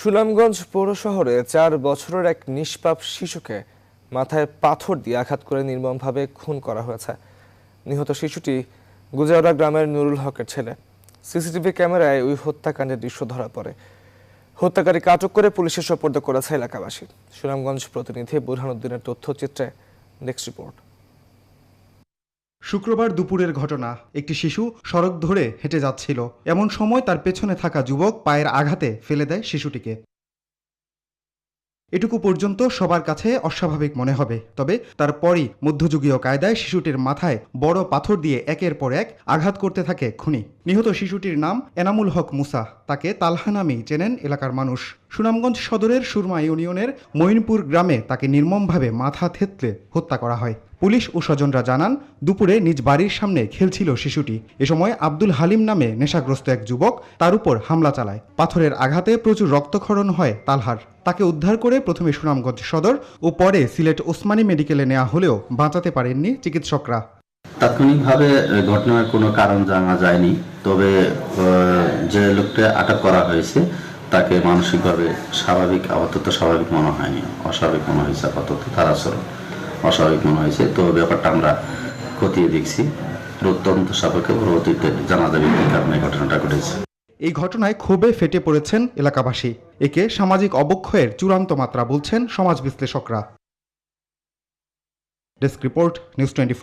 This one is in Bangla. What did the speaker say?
সুনামগঞ্জ পৌর শহরে চার বছরের এক নিষ্পাপ শিশুকে মাথায় পাথর দিয়ে আঘাত করে নির্মমভাবে খুন করা হয়েছে। নিহত শিশুটি গুজাওড়া গ্রামের নুরুল হকের ছেলে। সিসিটিভি ক্যামেরায় ওই হত্যাকাণ্ডের দৃশ্য ধরা পড়ে। হত্যাকারীকে আটক করে পুলিশের সোপর্দ করেছে এলাকাবাসী। সুনামগঞ্জ প্রতিনিধি বুরহানুদ্দিনের তথ্যচিত্রে নেক্সট রিপোর্ট। শুক্রবার দুপুরের ঘটনা। একটি শিশু সড়ক ধরে হেঁটে যাচ্ছিল। এমন সময় তার পেছনে থাকা যুবক পায়ের আঘাতে ফেলে দেয় শিশুটিকে। এটুকু পর্যন্ত সবার কাছে অস্বাভাবিক মনে হবে। তবে তারপরই মধ্যযুগীয় কায়দায় শিশুটির মাথায় বড় পাথর দিয়ে একের পর এক আঘাত করতে থাকে খুনি। নিহত শিশুটির নাম এনামুল হক মুসা। তাকে তালহা নামেই চেনেন এলাকার মানুষ। সুনামগঞ্জ সদরের সুরমা ইউনিয়নের মঈনপুর গ্রামে তাকে নির্মমভাবে মাথা থেতলে হত্যা করা হয়। পুলিশ ও স্বজনরা জানান, দুপুরে নিজ বাড়ির সামনে খেলছিল শিশুটি। এ সময় আব্দুল হালিম নামে নেশাগ্রস্ত এক যুবক তার উপর হামলা চালায়। পাথরের আঘাতে প্রচুর রক্তক্ষরণ হয় তালহার। তাকে উদ্ধার করে প্রথমে সুনামগঞ্জ সদর ও পরে সিলেট ওসমানী মেডিকেলে নেওয়া হলেও বাঁচাতে পারেননি চিকিৎসকরা। তাৎক্ষণিকভাবে ঘটনার কোনো কারণ জানা যায়নি তবে যে লোকটা আটক করা হয়েছে তাকে মানসিকভাবে স্বাভাবিক আপাতত স্বাভাবিক মনে হয়নি অস্বাভাবিক মনে হয়েছে আপাতত তার আচরণ অস্বাভাবিক মনে হয়েছে। তো ব্যাপারটা আমরা খতিয়ে দেখছি অত্যন্ত সাপেক্ষে পরবর্তীতে জানা যাবে কি কারণে ঘটনাটা ঘটেছে। এই ঘটনায় ক্ষোভে ফেটে পড়েছেন এলাকাবাসী। একে সামাজিক অবক্ষয়ের চূড়ান্ত মাত্রা বলছেন সমাজ বিশ্লেষকরা। Desk report news twenty